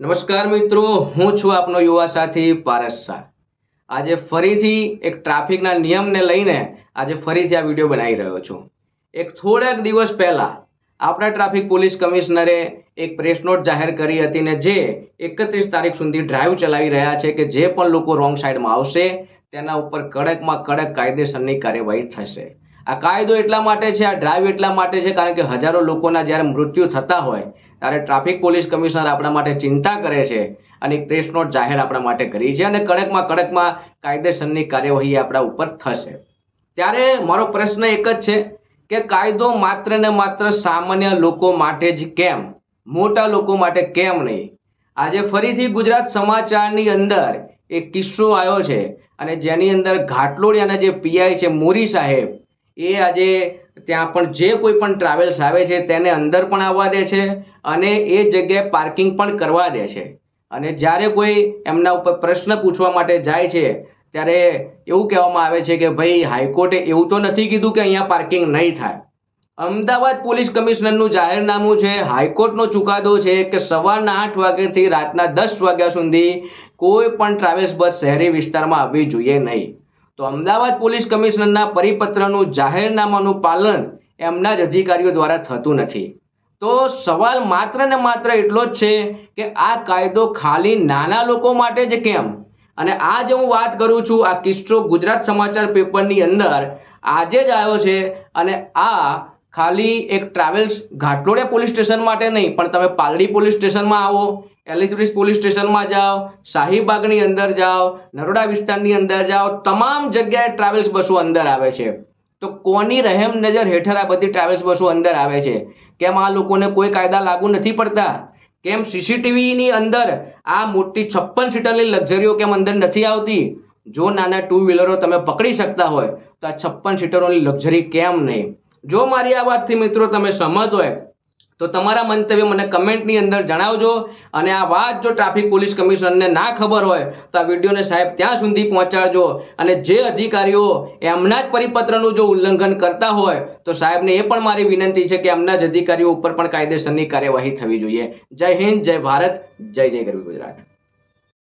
નમસ્કાર મિત્રો, હું છું આપનો યુવા સાથી પારસ શાહ. આજે ફરીથી એક ટ્રાફિકના નિયમને લઈને આજે ફરીથી આ વીડિયો બનાવી રહ્યો છું. એક થોડાક દિવસ પહેલાં આપણા ટ્રાફિક પોલીસ કમિશનરે એક પ્રેસ નોટ જાહેર કરી હતી ને જે એકત્રીસ તારીખ સુધી ડ્રાઈવ ચલાવી રહ્યા છે કે જે પણ લોકો રોંગ સાઈડમાં આવશે, તેના ઉપર કડકમાં કડક કાયદેસરની કાર્યવાહી થશે. આ કાયદો એટલા માટે છે, આ ડ્રાઈવ એટલા માટે છે કારણ કે હજારો લોકોના જ્યારે મૃત્યુ થતા હોય ત્યારે ટ્રાફિક પોલીસ કમિશનર આપણા માટે ચિંતા કરે છે અને પ્રેસ નોટ જાહેર આપણા માટે કરી છે અને કડકમાં કડકમાં કાયદેસરની કાર્યવાહી આપણા ઉપર થશે. ત્યારે મારો પ્રશ્ન એક જ છે કે કાયદો માત્ર ને માત્ર સામાન્ય લોકો માટે જ કેમ? મોટા લોકો માટે કેમ નહીં? આજે ફરીથી ગુજરાત સમાચારની અંદર એક કિસ્સો આવ્યો છે અને જેની અંદર ઘાટલોડિયાના જે પીઆઈ છે મોરી સાહેબ એ આજે ત્યાં પણ જે કોઈ પણ ટ્રાવેલ્સ આવે છે તેને અંદર પણ આવવા દે છે અને એ જગ્યાએ પાર્કિંગ પણ કરવા દે છે. અને જ્યારે કોઈ એમના ઉપર પ્રશ્ન પૂછવા માટે જાય છે, ત્યારે એવું કહેવામાં આવે છે કે ભાઈ, હાઈકોર્ટે એવું તો નથી કીધું કે અહીંયા પાર્કિંગ નહીં થાય. અમદાવાદ પોલીસ કમિશનરનું જાહેરનામું છે, હાઈકોર્ટનો ચુકાદો છે કે સવારના આઠ વાગ્યાથી રાતના દસ વાગ્યા સુધી કોઈ પણ ટ્રાવેલ્સ બસ શહેરી વિસ્તારમાં આવવી જોઈએ નહીં. તો અમદાવાદ પોલીસ કમિશનરના પરિપત્રનું જાહેરનામાનું પાલન એમના જ અધિકારીઓ દ્વારા થતું નથી. તો સવાલ માત્ર ને માત્ર એટલો જ છે કે આ કાયદો ખાલી નાના લોકો માટે જ કેમ? અને આજે હું વાત કરું છું આ કિસ્સો ગુજરાત સમાચાર પેપરની અંદર આજે જ આવ્યો છે અને આ ખાલી એક ટ્રાવેલ્સ ઘાટલોડિયા પોલીસ સ્ટેશન માટે નહીં, પણ તમે પાલડી પોલીસ સ્ટેશનમાં આવો એલિસબ્રિજ પોલીસ સ્ટેશનમાં જાઓ શાહીબાગની અંદર જાઓ, નરોડા વિસ્તારની અંદર જાઓ, તમામ જગ્યાએ ટ્રાવેલ્સ બસો અંદર આવે છે. તો કોની રહેમ નજર હેઠળ આ બધી ટ્રાવેલ્સ બસો અંદર આવે છે? કેમ આ લોકોને કોઈ કાયદા લાગુ નથી પડતા? કેમ સીસીટીવીની અંદર આ મોટી છપ્પન સીટરની લક્ઝરીઓ કેમ અંદર નથી આવતી? જો નાના ટુ વ્હીલરો તમે પકડી શકતા હોય, તો આ છપ્પન સીટરોની લક્ઝરી કેમ નહીં? જો મારી આ વાતથી મિત્રો તમે સહમત હોય તો તમારા મંતવ્ય મને કમેન્ટની અંદર જણાવજો અને આ વાત જો ટ્રાફિક પોલીસ કમિશનરને ના ખબર હોય તો આ વિડીયોને સાહેબ ત્યાં સુધી પહોંચાડજો અને જે અધિકારીઓ એમના જ પરિપત્રનું જો ઉલ્લંઘન કરતા હોય તો સાહેબને એ પણ મારી વિનંતી છે કે એમના જ અધિકારીઓ ઉપર પણ કાયદેસરની કાર્યવાહી થવી જોઈએ. જય હિન્દ, જય ભારત, જય જય ગરવી ગુજરાત.